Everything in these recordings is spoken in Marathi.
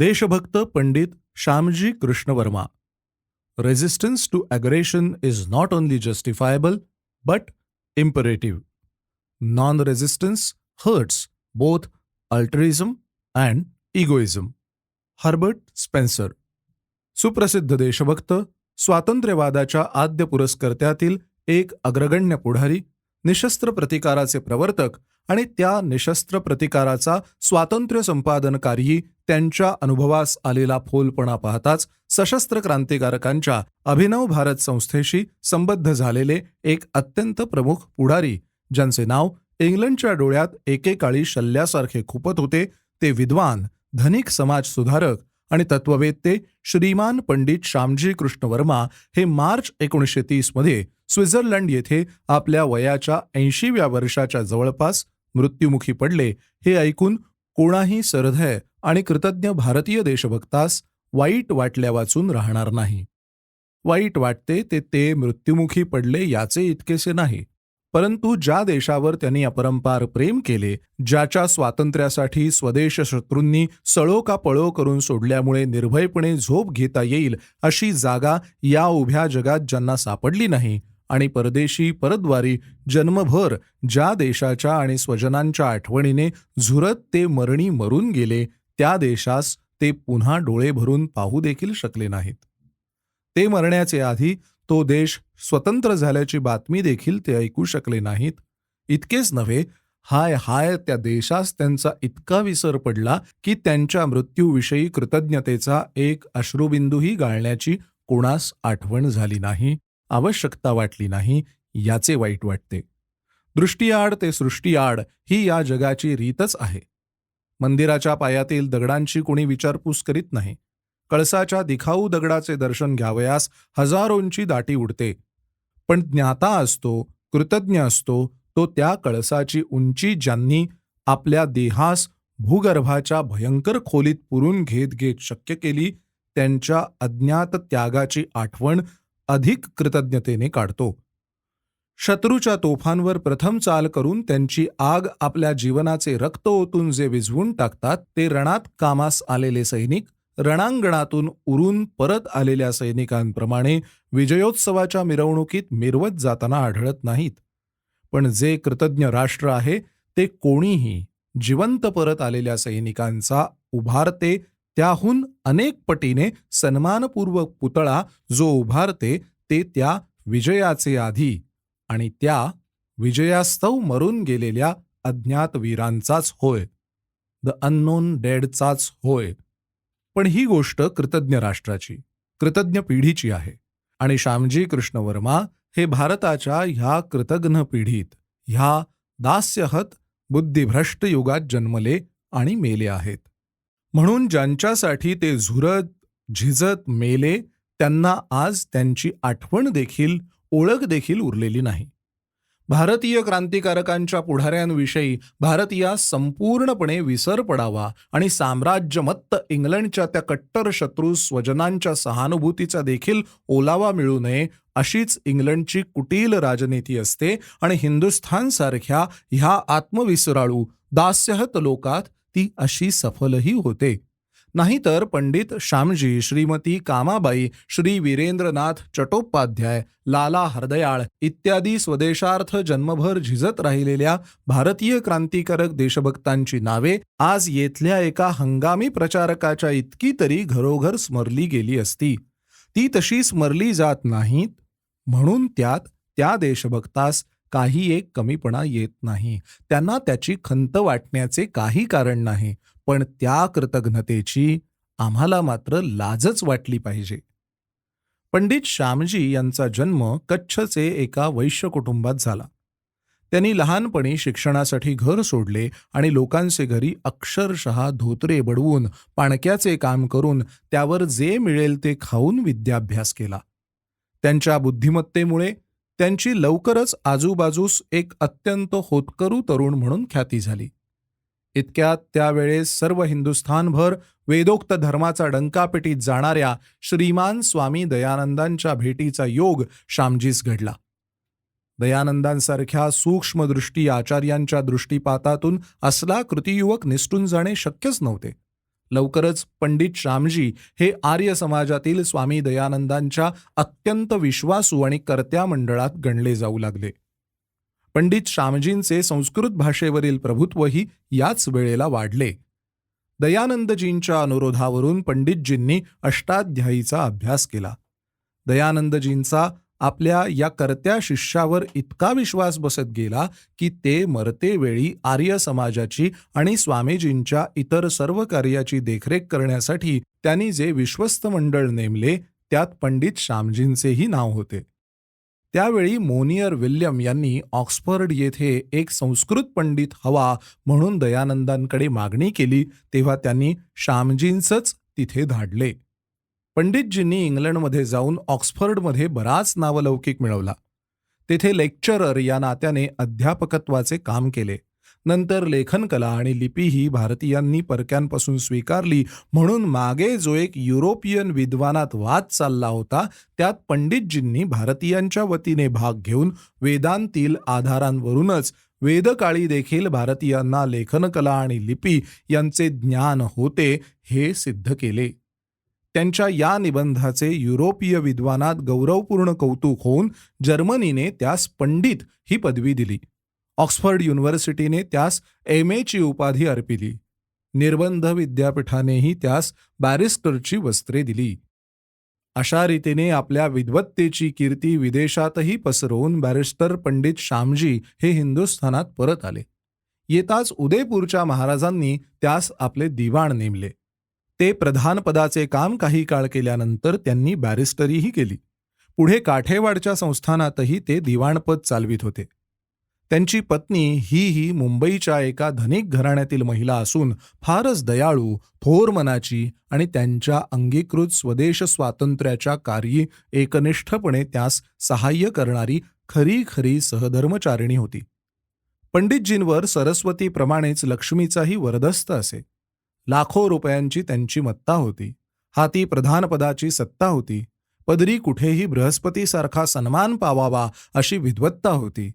देशभक्त Pandit Shyamji Krishna Varma resistance to aggression is not only justifiable but imperative non resistance hurts both altruism and egoism Herbert Spencer सुप्रसिद्ध देशभक्त स्वातंत्र्यवादाच्या आद्य पुरस्कर्त्यातील एक अग्रगण्य पुढारी निशस्त्र प्रतिकाराचे प्रवर्तक आणि त्या निशस्त्र प्रतिकाराचा स्वातंत्र्य संपादनकारी त्यांच्या अनुभवास आलेला फोलपणा पाहताच सशस्त्र क्रांतिकारकांच्या अभिनव भारत संस्थेशी संबद्ध झालेले एक अत्यंत प्रमुख पुढारी ज्यांचे नाव इंग्लंडच्या डोळ्यात एकेकाळी शल्ल्यासारखे खुपत होते ते विद्वान धनिक समाज सुधारक आणि तत्ववेत्ते श्रीमान पंडित श्यामजी कृष्ण वर्मा हे मार्च एकोणीसशे तीसमध्ये स्वित्झर्लंड येथे आपल्या वयाच्या ऐंशीव्या वर्षाच्या जवळपास मृत्युमुखी पडले हे ऐकून कोणाही सरधय आणि कृतज्ञ भारतीय देशभक्तास वाईट वाटल्या वाचून राहणार नाही. वाईट वाटते ते ते मृत्युमुखी पडले याचे इतकेसे नाही परंतु ज्या देशावर त्यांनी अपरंपार प्रेम केले ज्याच्या स्वातंत्र्यासाठी स्वदेश शत्रूंनी सळो का पळो करून सोडल्यामुळे निर्भयपणे झोप घेता येईल अशी जागा या उभ्या जगात ज्यांना सापडली नाही आणि परदेशी परद्वारी जन्मभर ज्या देशाच्या आणि स्वजनांच्या आठवणीने झुरत ते मरणी मरून गेले त्या देशास ते पुन्हा डोळे भरून पाहू देखील शकले नाहीत. ते मरण्याचे आधी तो देश स्वतंत्र झाल्याची बातमी देखील ते ऐकू शकले नाहीत. इतकेच नव्हे हाय हाय त्या देशास त्यांचा इतका विसर पडला की त्यांच्या मृत्यूविषयी कृतज्ञतेचा एक अश्रुबिंदूही गाळण्याची कोणास आठवण झाली नाही. आवश्यकता वाटली नाही याचे वाईट वाटते. दृष्टीआड ते सृष्टीआड ही या जगाची रीतच आहे. मंदिराच्या पायातील दगडांची कोणी विचारपूस करीत नाही. कळसाच्या दिखाऊ दगडाचे दर्शन घ्यावयास हजारोंची दाटी उडते. पण ज्ञाता असतो कृतज्ञ असतो तो त्या कळसाची उंची ज्यांनी आपल्या देहास भूगर्भाच्या भयंकर खोलीत पुरून घेत घेत शक्य केली त्यांच्या अज्ञात त्यागाची आठवण अधिक कृतज्ञतेने काढतो. शत्रूच्या तोफांवर प्रथम चाल करून त्यांची आग आपल्या जीवनाचे रक्त ओतून जे विझवून टाकतात ते रणात कामास आलेले सैनिक रणांगणातून उरून परत आलेल्या सैनिकांप्रमाणे विजयोत्सवाच्या मिरवणुकीत मिरवत जाताना आढळत नाहीत. पण जे कृतज्ञ राष्ट्र आहे ते कोणीही जिवंत परत आलेल्या सैनिकांचा उभारते त्याहून अनेक पटीने सन्मानपूर्वक पुतळा जो उभारते ते त्या विजयाचे आधी आणि त्या विजयास्तव मरून गेलेल्या अज्ञात वीरांचाच होय. द अननोन डेडचाच होय. पण ही गोष्ट कृतज्ञ राष्ट्राची कृतज्ञ पिढीची आहे आणि श्यामजी कृष्ण वर्मा हे भारताच्या ह्या कृतज्ञ पिढीत ह्या दास्यहत बुद्धिभ्रष्ट युगात जन्मले आणि मेले आहेत. म्हणून ज्यांच्यासाठी ते झुरत झिजत मेले त्यांना आज त्यांची आठवण देखील ओळख देखील उरलेली नाही. भारतीय क्रांतिकारकांच्या पुढाऱ्यांविषयी भारतीया संपूर्णपणे विसर पडावा आणि साम्राज्यमत्त इंग्लंडच्या त्या कट्टर शत्रू स्वजनांच्या सहानुभूतीचा देखील ओलावा मिळू नये अशीच इंग्लंडची कुटील राजनीती असते आणि हिंदुस्थानसारख्या ह्या आत्मविसराळू दास्यहत लोकात ती अशी सफलही होते. नाहीतर पंडित श्यामजी श्रीमती कामाबाई श्री वीरेंद्रनाथ चटोपाध्याय लाला हरदयाळ इत्यादी स्वदेशार्थ जन्मभर झिजत राहिलेल्या भारतीय क्रांतिकारक देशभक्तांची नावे आज येथल्या एका हंगामी प्रचारकाच्या इतकी तरी घरोघर स्मरली गेली असती. ती तशी स्मरली जात नाहीत म्हणून त्यात त्या देशभक्तास काही एक कमीपणा येत नाही. त्यांना त्याची खंत वाटण्याचे काही कारण नाही पण त्या कृतघ्नतेची आम्हाला मात्र लाजच वाटली पाहिजे. पंडित श्यामजी यांचा जन्म कच्छचे एका वैश्य कुटुंबात झाला. त्यांनी लहानपणी शिक्षणासाठी घर सोडले आणि लोकांचे घरी अक्षरशः धोतरे बडवून पाणक्याचे काम करून त्यावर जे मिळेल ते खाऊन विद्याभ्यास केला. त्यांच्या बुद्धिमत्तेमुळे त्यांची लवकरच आजूबाजूस एक अत्यंत होतकरू तरुण म्हणून ख्याती झाली. इतक्यात त्यावेळेस सर्व हिंदुस्थानभर वेदोक्त धर्माचा डंकापिटीत जाणाऱ्या श्रीमान स्वामी दयानंदांच्या भेटीचा योग श्यामजीस घडला. दयानंदांसारख्या सूक्ष्मदृष्टी आचार्यांच्या दृष्टीपातातून असला कृतियुवक निसटून जाणे शक्यच नव्हते. लवकरच पंडित श्यामजी हे आर्य समाजातील स्वामी दयानंदांच्या अत्यंत विश्वासू आणि कर्त्या मंडळात गणले जाऊ लागले. पंडित श्यामजींचे संस्कृत भाषेवरील प्रभुत्वही याच वेळेला वाढले. दयानंदजींच्या अनुरोधावरून पंडितजींनी अष्टाध्यायीचा अभ्यास केला. दयानंदजींचा आपल्या या कर्त्या शिष्यावर इतका विश्वास बसत गेला की ते मरतेवेळी आर्य समाजाची आणि स्वामीजींच्या इतर सर्व कार्याची देखरेख करण्यासाठी त्यांनी जे विश्वस्त मंडळ नेमले त्यात पंडित श्यामजींचेही नाव होते. त्यावेळी मोनियर विल्यम यांनी ऑक्सफर्ड येथे एक संस्कृत पंडित हवा म्हणून दयानंदांकडे मागणी केली तेव्हा त्यांनी श्यामजींचंच तिथे धाडले. पंडितजींनी इंग्लंडमध्ये जाऊन ऑक्सफर्डमध्ये बराच नावलौकिक मिळवला. तेथे लेक्चरर या नात्याने अध्यापकत्वाचे काम केले. नंतर लेखनकला आणि लिपी ही भारतीयांनी परक्यांपासून स्वीकारली म्हणून मागे जो एक युरोपियन विद्वानात वाद चालला होता त्यात पंडितजींनी भारतीयांच्या वतीने भाग घेऊन वेदांतील आधारांवरूनच वेदकाळी देखील भारतीयांना लेखनकला आणि लिपी यांचे ज्ञान होते हे सिद्ध केले. त्यांच्या या निबंधाचे युरोपीय विद्वानात गौरवपूर्ण कौतुक होऊन जर्मनीने त्यास पंडित ही पदवी दिली. ऑक्सफर्ड युनिव्हर्सिटीने त्यास एम एची उपाधी अर्पिली. निर्बंध विद्यापीठानेही त्यास बॅरिस्टरची वस्त्रे दिली. अशा रीतीने आपल्या विद्वत्तेची कीर्ती विदेशातही पसरवून बॅरिस्टर पंडित श्यामजी हे हिंदुस्थानात परत आले. येताच उदयपूरच्या महाराजांनी त्यास आपले दिवाण नेमले. ते प्रधानपदाचे काम काही काळ केल्यानंतर त्यांनी बॅरिस्टरीही केली. पुढे काठेवाडच्या संस्थानातही ते दिवाणपद चालवित होते. त्यांची पत्नी ही ही मुंबईच्या एका धनिक घराण्यातील महिला असून फारच दयाळू थोर मनाची आणि त्यांच्या अंगीकृत स्वदेश स्वातंत्र्याच्या कार्य एकनिष्ठपणे त्यास सहाय्य करणारी खरी खरी सहधर्मचारिणी होती. पंडितजींवर सरस्वतीप्रमाणेच लक्ष्मीचाही वरदस्त असे. लाखो रुपयांची त्यांची मत्ता होती. हाती प्रधानपदाची सत्ता होती. पदरी कुठेही बृहस्पतीसारखा सन्मान पावावा अशी विद्वत्ता होती.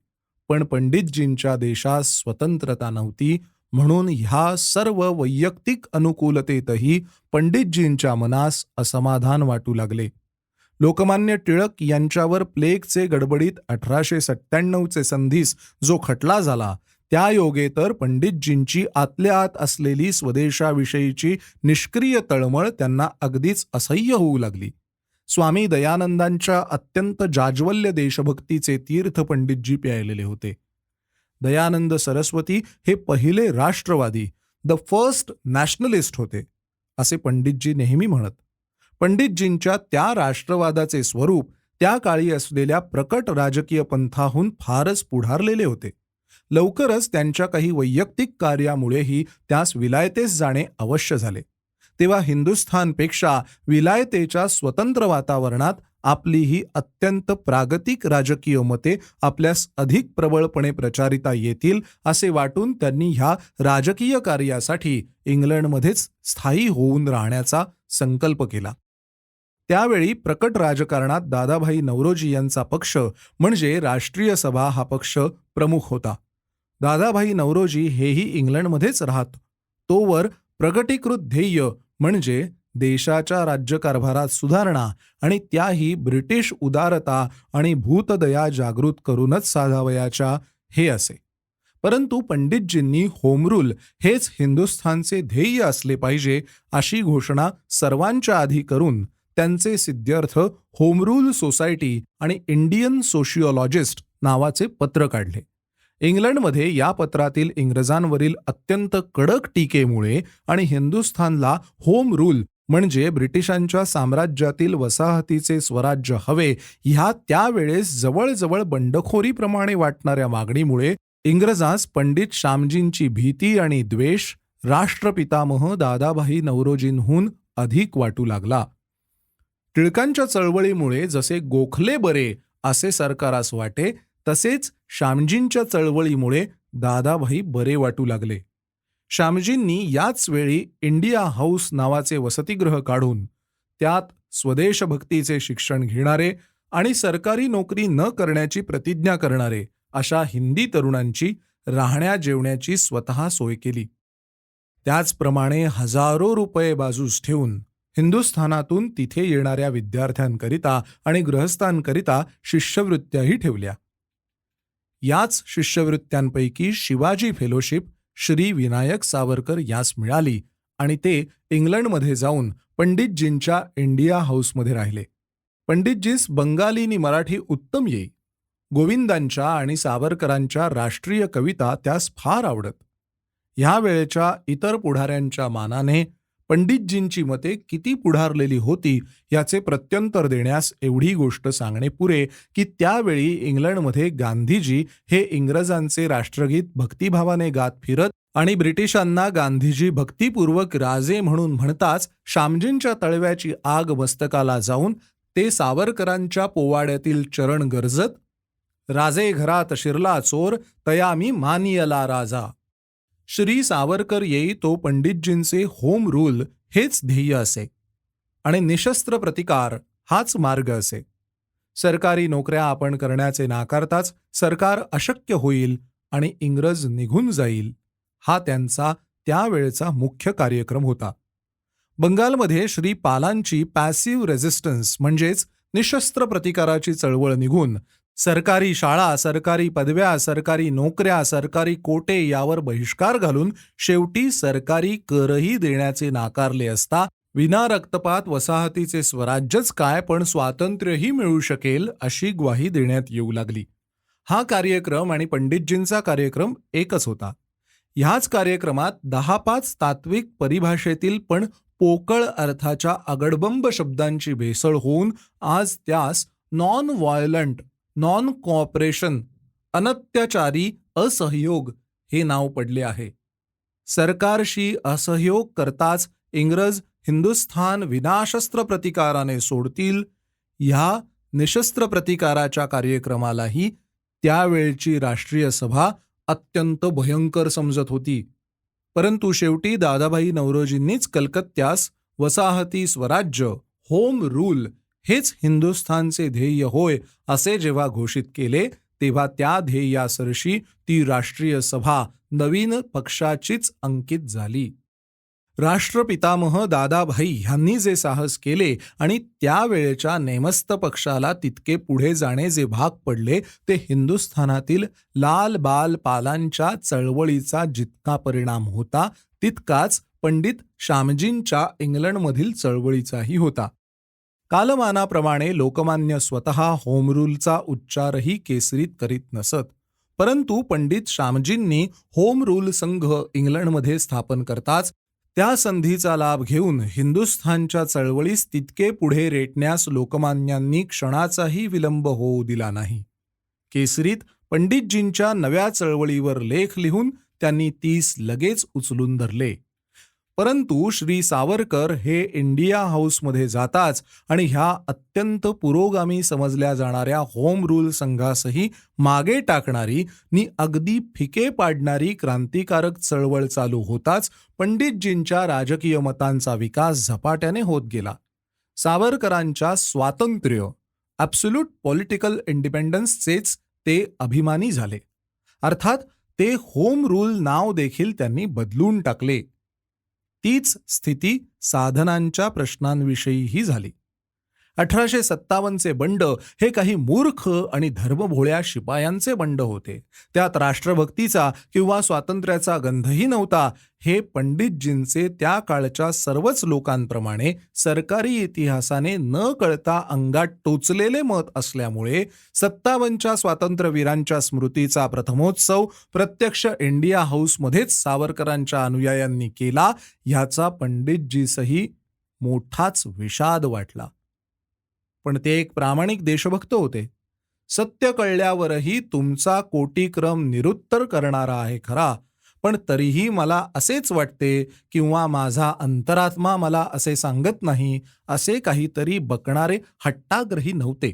पण पंडितजींच्या देशात स्वतंत्रता नव्हती म्हणून ह्या सर्व वैयक्तिक अनुकूलतेतही पंडितजींच्या मनास असमाधान वाटू लागले. लोकमान्य टिळक यांच्यावर प्लेगचे गडबडीत अठराशे सत्त्याण्णवचे संधीस जो खटला झाला त्या योगे तर पंडितजींची आतल्या आत असलेली स्वदेशाविषयीची निष्क्रिय तळमळ त्यांना अगदीच असह्य होऊ लागली. स्वामी दयानंदांच्या अत्यंत जाज्वल्य देशभक्तीचे तीर्थ पंडितजी प्यायलेले होते. दयानंद सरस्वती हे पहिले राष्ट्रवादी द फर्स्ट नॅशनलिस्ट होते असे पंडितजी नेहमी म्हणत. पंडितजींच्या त्या राष्ट्रवादाचे स्वरूप त्या काळी असलेल्या प्रकट राजकीय पंथाहून फारच पुढारलेले होते. लवकरच त्यांच्या काही वैयक्तिक कार्यामुळेही त्यास विलायतेस जाणे अवश्य झाले. तेव्हा हिंदुस्थानपेक्षा विलायतेच्या स्वतंत्र वातावरणात आपली ही अत्यंत प्रागतिक राजकीय मते आपल्यास अधिक प्रबळपणे प्रचारिता येतील असे वाटून त्यांनी ह्या राजकीय कार्यासाठी इंग्लंडमध्येच स्थायी होऊन राहण्याचा संकल्प केला. त्यावेळी प्रकट राजकारणात दादाभाई नवरोजी यांचा पक्ष म्हणजे राष्ट्रीय सभा हा पक्ष प्रमुख होता. दादाभाई नवरोजी हेही इंग्लंडमध्येच राहत. तोवर प्रगटीकृत ध्येय म्हणजे देशाच्या राज्यकारभारात सुधारणा आणि त्याही ब्रिटिश उदारता आणि भूतदया जागृत करूनच साधावयाच्या हे असे. परंतु पंडितजींनी होमरूल हेच हिंदुस्थानचे ध्येय असले पाहिजे अशी घोषणा सर्वांच्या आधी करून त्यांचे सिद्ध्यर्थ होमरूल सोसायटी आणि इंडियन सोशिओलॉजिस्ट नावाचे पत्र काढले. इंग्लंडमध्ये या पत्रातील इंग्रजांवरील अत्यंत कडक टीकेमुळे आणि हिंदुस्थानला होम रूल म्हणजे ब्रिटिशांच्या साम्राज्यातील वसाहतीचे स्वराज्य हवे ह्या त्यावेळेस जवळजवळ बंडखोरीप्रमाणे वाटणाऱ्या मागणीमुळे इंग्रजांस पंडित श्यामजींची भीती आणि द्वेष राष्ट्रपितामह दादाभाई नवरोजींहून अधिक वाटू लागला. टिळकांच्या चळवळीमुळे जसे गोखले बरे असे सरकारास वाटे तसेच श्यामजींच्या चळवळीमुळे दादाभाई बरे वाटू लागले. श्यामजींनी याच वेळी इंडिया हाऊस नावाचे वसतिगृह काढून त्यात स्वदेशभक्तीचे शिक्षण घेणारे आणि सरकारी नोकरी न करण्याची प्रतिज्ञा करणारे अशा हिंदी तरुणांची राहण्या जेवण्याची स्वतः सोय केली. त्याचप्रमाणे हजारो रुपये बाजूस ठेवून हिंदुस्थानातून तिथे येणाऱ्या विद्यार्थ्यांकरिता आणि गृहस्थांकरिता शिष्यवृत्त्याही ठेवल्या. याच शिष्यवृत्त्यांपैकी शिवाजी फेलोशिप श्री विनायक सावरकर यास मिळाली आणि ते इंग्लंडमध्ये जाऊन पंडितजींच्या इंडिया हाऊसमध्ये राहिले. पंडितजीस बंगालीनी मराठी उत्तम येई. गोविंदांच्या आणि सावरकरांच्या राष्ट्रीय कविता त्यास फार आवडत. ह्या वेळेच्या इतर पुढाऱ्यांच्या मानाने पंडितजींची मते किती पुढारलेली होती याचे प्रत्यंतर देण्यास एवढी गोष्ट सांगणे पुरे की त्यावेळी इंग्लंडमध्ये गांधीजी हे इंग्रजांचे राष्ट्रगीत भक्तिभावाने गात फिरत आणि ब्रिटिशांना गांधीजी भक्तिपूर्वक राजे म्हणून म्हणताच शामजींच्या तळव्याची आग मस्तकाला जाऊन ते सावरकरांच्या पोवाड्यातील चरण गरजत राजे घरात शिरला चोर तयामी मानियला राजा. श्री सावरकर येई तो पंडितजींचे होम रूल हेच ध्येय असे. आणि निशस्त्र प्रतिकार हाच मार्ग असे. सरकारी नोकऱ्या आपण करण्याचे नाकारताच सरकार अशक्य होईल आणि इंग्रज निघून जाईल हा त्यांचा त्यावेळचा मुख्य कार्यक्रम होता. बंगालमध्ये श्री पालांची पॅसिव्ह रेझिस्टन्स म्हणजेच निशस्त्र प्रतिकाराची चळवळ निघून सरकारी शाळा सरकारी पदव्या सरकारी नोकऱ्या सरकारी कोटे यावर बहिष्कार घालून शेवटी सरकारी करही देण्याचे नाकारले असता विना रक्तपात वसाहतीचे स्वराज्यच काय पण स्वातंत्र्यही मिळू शकेल अशी ग्वाही देण्यात येऊ लागली. हा कार्यक्रम आणि पंडितजींचा कार्यक्रम एकच होता. ह्याच कार्यक्रमात दहा पाच तात्विक परिभाषेतील पण पोकळ अर्थाच्या अगडबंब शब्दांची भेसळ होऊन आज त्यास नॉन व्हायलंट नॉन कॉपरेशन अनत्याचारी असहयोग हे नाव पडले आहे. सरकारशी असहयोग करताच इंग्रज हिंदुस्थान विनाशस्त्र प्रतिकाराने सोडतील ह्या निशस्त्र प्रतिकाराच्या कार्यक्रमालाही त्यावेळची राष्ट्रीय सभा अत्यंत भयंकर समजत होती. परंतु शेवटी दादाभाई नवरोजींनीच कलकत्त्यास वसाहती स्वराज्य होम रूल हेच हिंदुस्थानचे ध्येय होय असे जेव्हा घोषित केले तेव्हा त्या ध्येयासरशी ती राष्ट्रीय सभा नवीन पक्षाचीच अंकित झाली. राष्ट्रपितामह दादाभाई ह्यांनी जे साहस केले आणि त्यावेळेच्या नेमस्त पक्षाला तितके पुढे जाणे जे भाग पडले ते हिंदुस्थानातील लाल बाल पालांच्या चळवळीचा जितका परिणाम होता तितकाच पंडित श्यामजींच्या इंग्लंडमधील चळवळीचाही होता. कालमानाप्रमाणे लोकमान्य स्वतः होमरूलचा उच्चारही केसरीत करीत नसत. परंतु पंडित श्यामजींनी होम रूल संघ इंग्लंडमध्ये स्थापन करताच त्या संधीचा लाभ घेऊन हिंदुस्थानच्या चळवळीस तितके पुढे रेटण्यास लोकमान्यांनी क्षणाचाही विलंब होऊ दिला नाही. केसरीत पंडितजींच्या नव्या चळवळीवर लेख लिहून त्यांनी तीस लगेच उचलून धरले. परंतु श्री सावरकर हे इंडिया हाऊसमध्ये जाताच आणि ह्या अत्यंत पुरोगामी समजल्या जाणाऱ्या होम रूल संघासही मागे टाकणारी नि अगदी फिके पाडणारी क्रांतिकारक चळवळ चालू होताच पंडितजींच्या राजकीय मतांचा विकास झपाट्याने होत गेला. सावरकरांच्या स्वातंत्र्य ॲब्सोल्यूट पॉलिटिकल इंडिपेंडन्सचेच ते अभिमानी झाले. अर्थात ते होम रूल नाव देखील त्यांनी बदलून टाकले. तीच स्थिती साधनांच्या प्रश्नांविषयीही झाली. अठराशे सत्तावन्नचे बंड हे काही मूर्ख आणि धर्मभोळ्या शिपायांचे बंड होते. त्यात राष्ट्रभक्तीचा किंवा स्वातंत्र्याचा गंधही नव्हता. हे पंडितजींचे त्या काळच्या सर्वच लोकांप्रमाणे सरकारी इतिहासाने न कळता अंगात टोचलेले मत असल्यामुळे सत्तावन्नच्या स्वातंत्र्यवीरांच्या स्मृतीचा प्रथमोत्सव प्रत्यक्ष इंडिया हाऊसमध्येच सावरकरांच्या अनुयायांनी केला ह्याचा पंडितजीसही मोठाच विषाद वाटला. पण ते एक प्रामाणिक देशभक्त होते. सत्य कळल्यावरही तुमचा कोटीक्रम निरुत्तर करणारा आहे खरा पण तरीही मला असेच वाटते किंवा माझा अंतरात्मा मला असे सांगत नाही असे काहीतरी बकणारे हट्टाग्रही नव्हते.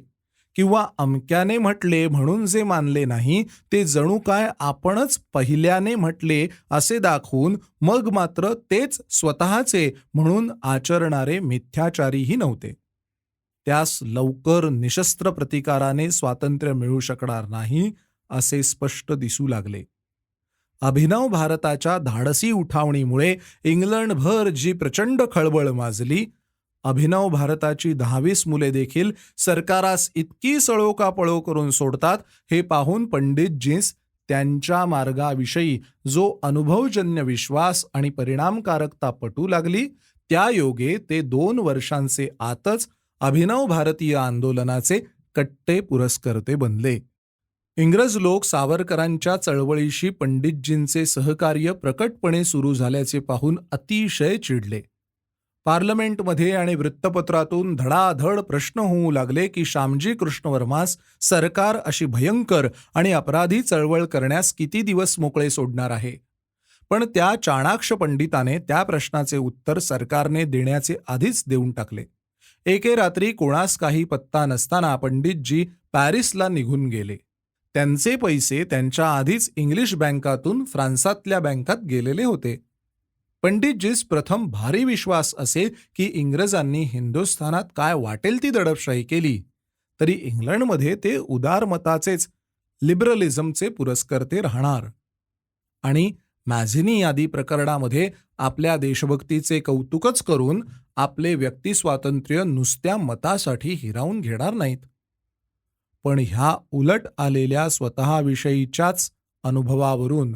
किंवा अमक्याने म्हटले म्हणून जे मानले नाही ते जणू काय आपणच पहिल्याने म्हटले असे दाखवून मग मात्र तेच स्वतःचे म्हणून आचरणारे मिथ्याचारीही नव्हते. त्यास लवकर निशस्त्र प्रतिकाराने स्वातंत्र्य मिळू शकणार नाही असे स्पष्ट दिसू लागले. अभिनव भारताच्या धाडसी उठावणीमुळे इंग्लंडभर जी प्रचंड खळबळ माजली अभिनव भारताची दहावीस मुले देखील सरकारास इतकी सळोकापळो करून सोडतात हे पाहून पंडितजीस त्यांच्या मार्गाविषयी जो अनुभवजन्य विश्वास आणि परिणामकारकता पटू लागली त्या योगे ते दोन वर्षांचे आतच अभिनव भारतीय आंदोलनाचे कट्टे पुरस्कर्ते बनले. इंग्रज लोक सावरकरांच्या चळवळीशी पंडितजींचे सहकार्य प्रकटपणे सुरू झाल्याचे पाहून अतिशय चिडले. पार्लमेंटमध्ये आणि वृत्तपत्रातून धडाधड प्रश्न होऊ लागले की श्यामजी कृष्ण वर्मास सरकार अशी भयंकर आणि अपराधी चळवळ करण्यास किती दिवस मोकळे सोडणार आहे? पण त्या चाणाक्ष पंडिताने त्या प्रश्नाचे उत्तर सरकारने देण्याचे आधीच देऊन टाकले. एके रात्री कोणास काही पत्ता नसताना पंडितजी पॅरिसला निघून गेले. त्यांचे पैसे त्यांच्या आधीच इंग्लिश बँकातून फ्रान्सातल्या बँकात गेलेले होते. पंडितजीस प्रथम भारी विश्वास असे की इंग्रजांनी हिंदुस्थानात काय वाटेल ती दडपशाही केली. तरी इंग्लंडमध्ये ते उदारमताचेच लिबरलिझमचे पुरस्कर्ते राहणार. आणि मॅझिनी आदी प्रकरणामध्ये आपल्या देशभक्तीचे कौतुकच करून आपले व्यक्तिस्वातंत्र्य नुसत्या मतासाठी हिरावून घेणार नाहीत. पण ह्या उलट आलेल्या स्वतःविषयीच्याच अनुभवावरून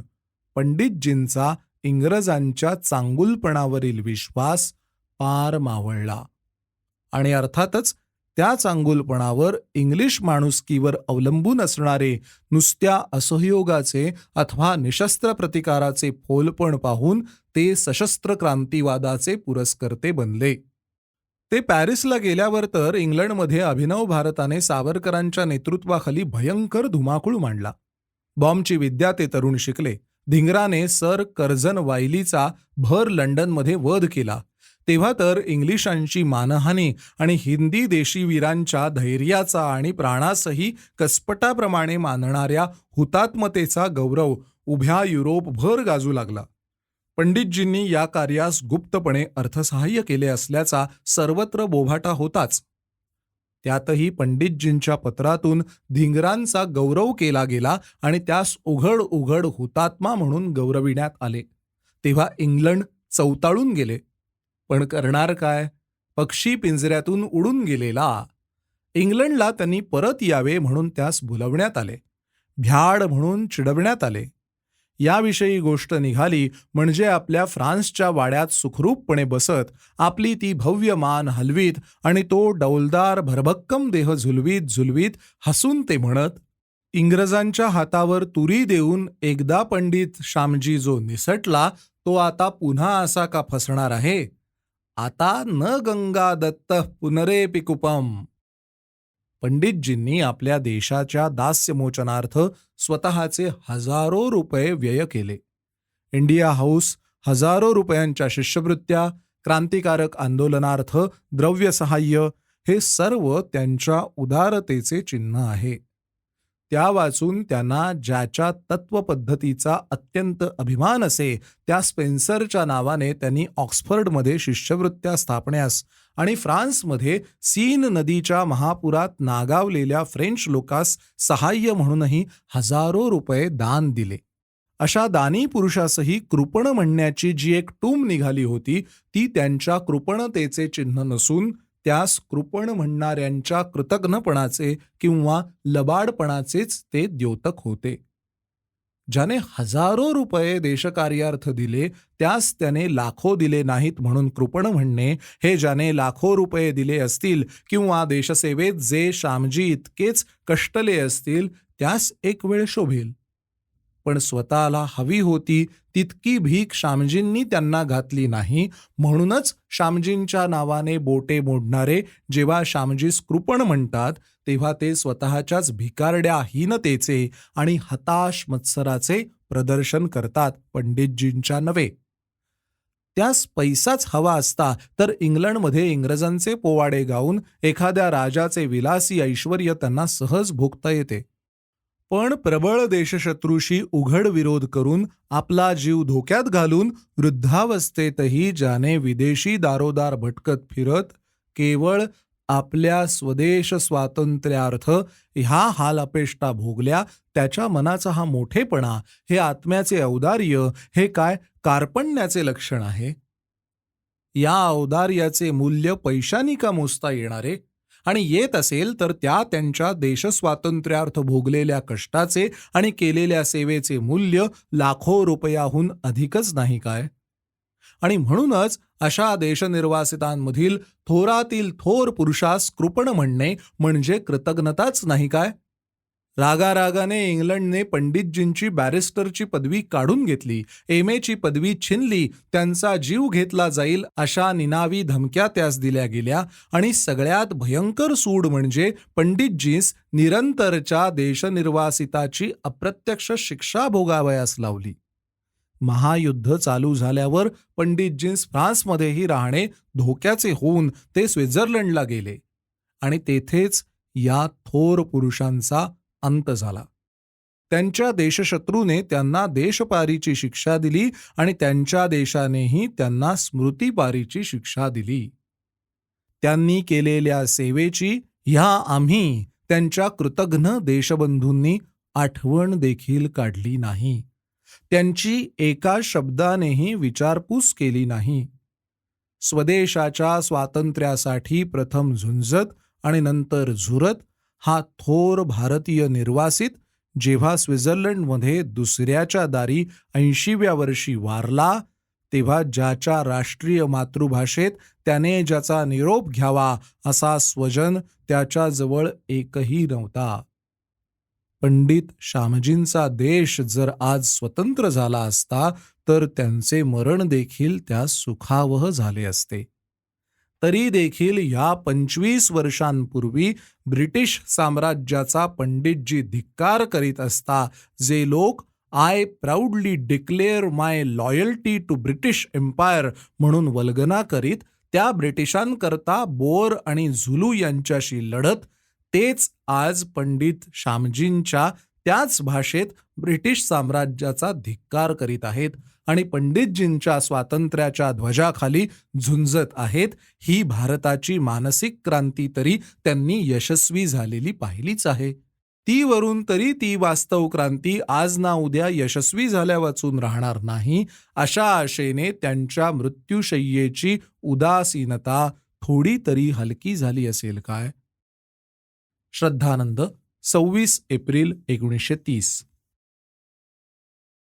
पंडितजींचा इंग्रजांच्या चांगुलपणावरील विश्वास पार मावळला. आणि अर्थातच त्या चांगुलपणावर इंग्लिश माणुसकीवर अवलंबून असणारे नुसत्या असहयोगाचे अथवा निशस्त्र प्रतिकाराचे फोलपण पाहून ते सशस्त्र क्रांतिवादाचे पुरस्कर्ते बनले. ते पॅरिसला गेल्यावर तर इंग्लंडमध्ये अभिनव भारताने सावरकरांच्या नेतृत्वाखाली भयंकर धुमाकूळ मांडला. बॉम्बची विद्या ते तरुण शिकले. धिंगराने सर कर्झन वायलीचा भर लंडनमध्ये वध केला. तेव्हा तर इंग्लिशांची मानहानी आणि हिंदी देशीवीरांच्या धैर्याचा आणि प्राणासही कसपटाप्रमाणे मानणाऱ्या हुतात्मतेचा गौरव उभ्या युरोपभर गाजू लागला. पंडितजींनी या कार्यास गुप्तपणे अर्थसहाय्य केले असल्याचा सर्वत्र बोभाटा होताच. त्यातही पंडितजींच्या पत्रातून धिंगरांचा गौरव केला गेला आणि त्यास उघड उघड हुतात्मा म्हणून गौरविण्यात आले. तेव्हा इंग्लंड चौताळून गेले. पण करणार काय? पक्षी पिंजऱ्यातून उडून गेलेला. इंग्लंडला त्यांनी परत यावे म्हणून त्यास बोलवण्यात आले. भ्याड म्हणून चिडवण्यात आले. याविषयी गोष्ट निघाली म्हणजे आपल्या फ्रान्सच्या वाड्यात सुखरूपपणे बसत आपली ती भव्य मान हलवीत आणि तो डौलदार भरभक्कम देह झुलवीत झुलवीत हसून ते म्हणत इंग्रजांच्या हातावर तुरी देऊन एकदा पंडित श्यामजी जो निसटला तो आता पुन्हा असा का फसणार आहे? आता न गंगा दत्त पुनरेपि कुपम पंडितजींनी आपल्या देशाच्या दास्यमोचनार्थ स्वतःचे हजारो रुपये व्यय केले. इंडिया हाऊस हजारो रुपयांच्या शिष्यवृत्त्या क्रांतिकारक आंदोलनार्थ द्रव्य सहाय्य हे सर्व त्यांच्या उदारतेचे चिन्ह आहे. त्या वाचून त्यांना ज्याच्या तत्वपद्धतीचा अत्यंत अभिमान असे त्या स्पेन्सरच्या नावाने त्यांनी ऑक्सफर्डमध्ये शिष्यवृत्त्या स्थापण्यास आणि फ्रान्समध्ये सीन नदीच्या महापुरात नागावलेल्या फ्रेंच लोकास सहाय्य म्हणूनही हजारो रुपये दान दिले. अशा दानी पुरुषासही कृपण म्हणण्याची जी एक टूम निघाली होती ती त्यांच्या कृपणतेचे चिन्ह नसून त्यास कृपण म्हणणाऱ्यांच्या कृतज्ञपणाचे किंवा लबाडपणाचेच ते द्योतक होते. ज्याने हजारो रुपये देशकार्यार्थ दिले त्यास त्याने लाखो दिले नाहीत म्हणून कृपण म्हणणे हे ज्याने लाखो रुपये दिले असतील किंवा देशसेवेत जे श्यामजी इतकेच कष्टले असतील त्यास एक वेळ शोभेल. पण स्वतःला हवी होती तितकी भीक श्यामजींनी त्यांना घातली नाही. म्हणूनच श्यामजींच्या नावाने बोटे मोडणारे जेव्हा श्यामजी कृपण म्हणतात तेव्हा ते स्वतःच्याच भिकारड्या हीनतेचे आणि हताश मत्सराचे प्रदर्शन करतात पंडितजींच्या नव्हे. त्यास पैसाच हवा असता तर इंग्लंडमध्ये इंग्रजांचे पोवाडे गाऊन एखाद्या राजाचे विलासी ऐश्वर त्यांना सहज भोगता येते. पण प्रबळ देशशत्रूशी उघड विरोध करून आपला जीव धोक्यात घालून वृद्धावस्थेतही ज्याने विदेशी दारोदार भटकत फिरत केवळ आपल्या स्वदेश स्वातंत्र्यार्थ ह्या हाल अपेष्टा भोगल्या त्याच्या मनाचा हा मोठेपणा हे आत्म्याचे औदार्य हे काय कार्पण्याचे लक्षण आहे? या औदार्याचे मूल्य पैशानी का मोजता येणारे आणि येत असेल तर त्या त्यांच्या देशस्वातंत्र्यार्थ भोगलेल्या कष्टाचे आणि केलेल्या सेवेचे मूल्य लाखो रुपयाहून अधिकच नाही काय? आणि म्हणूनच अशा देशनिर्वासितांमधील थोरातील थोर पुरुषास कृपण म्हणणे म्हणजे कृतज्ञताच नाही काय? रागारागाने इंग्लंडने पंडितजींची बॅरिस्टरची पदवी काढून घेतली. एम एची पदवी छिनली. त्यांचा जीव घेतला जाईल अशा निनावी धमक्या त्यास दिल्या गेल्या. आणि सगळ्यात भयंकर सूड म्हणजे पंडितजीस निरंतरच्या देशनिर्वासिताची अप्रत्यक्ष शिक्षा भोगावयास लावली. महायुद्ध चालू झाल्यावर पंडितजींस फ्रान्समध्येही राहणे धोक्याचे होऊन ते स्वित्झर्लंडला गेले. आणि तेथेच या थोर पुरुषांचा अंत झाला. त्यांच्या देशशत्रूने त्यांना देशपारीची शिक्षा दिली आणि त्यांच्या देशानेही त्यांना स्मृतीपारीची शिक्षा दिली. त्यांनी केलेल्या सेवेची ह्या आम्ही त्यांच्या कृतघ्न देशबंधूंनी आठवण देखील काढली नाही. त्यांची एका शब्दानेही विचारपूस केली नाही. स्वदेशाच्या स्वातंत्र्यासाठी प्रथम झुंजत आणि नंतर झुरत हा थोर भारतीय निर्वासित जेव्हा स्वित्झर्लंडमध्ये दुसऱ्याच्या दारी ऐंशीव्या वर्षी वारला तेव्हा ज्याच्या राष्ट्रीय मातृभाषेत त्याने ज्याचा निरोप घ्यावा असा स्वजन त्याच्याजवळ एकही नव्हता. पंडित श्यामजींचा देश जर आज स्वतंत्र झाला असता तर त्यांचे मरण देखील त्या सुखावह झाले असते. तरी देखील या पंचवीस वर्षांपूर्वी ब्रिटिश साम्राज्याचा पंडितजी धिक्कार करीत असता जे लोक I proudly declare my loyalty to British empire म्हणून वल्गना करीत त्या ब्रिटिशांकरता बोर आणि झुलू यांच्याशी लढत तेच आज पंडित श्यामजींच्या त्याच भाषेत ब्रिटिश साम्राज्याचा धिक्कार करीत आहेत. आणि पंडितजींच्या स्वातंत्र्याच्या ध्वजाखाली झुंजत आहेत ही भारताची मानसिक क्रांती तरी त्यांनी यशस्वी झालेली पाहिलीच आहे. ती वरून तरी ती वास्तव क्रांती आज ना उद्या यशस्वी झाल्या वाचून राहणार नाही अशा आशेने त्यांच्या मृत्यूशय्येची उदासीनता थोडी तरी हलकी झाली असेल काय? श्रद्धानंद सव्वीस एप्रिल एकोणीसशे तीस.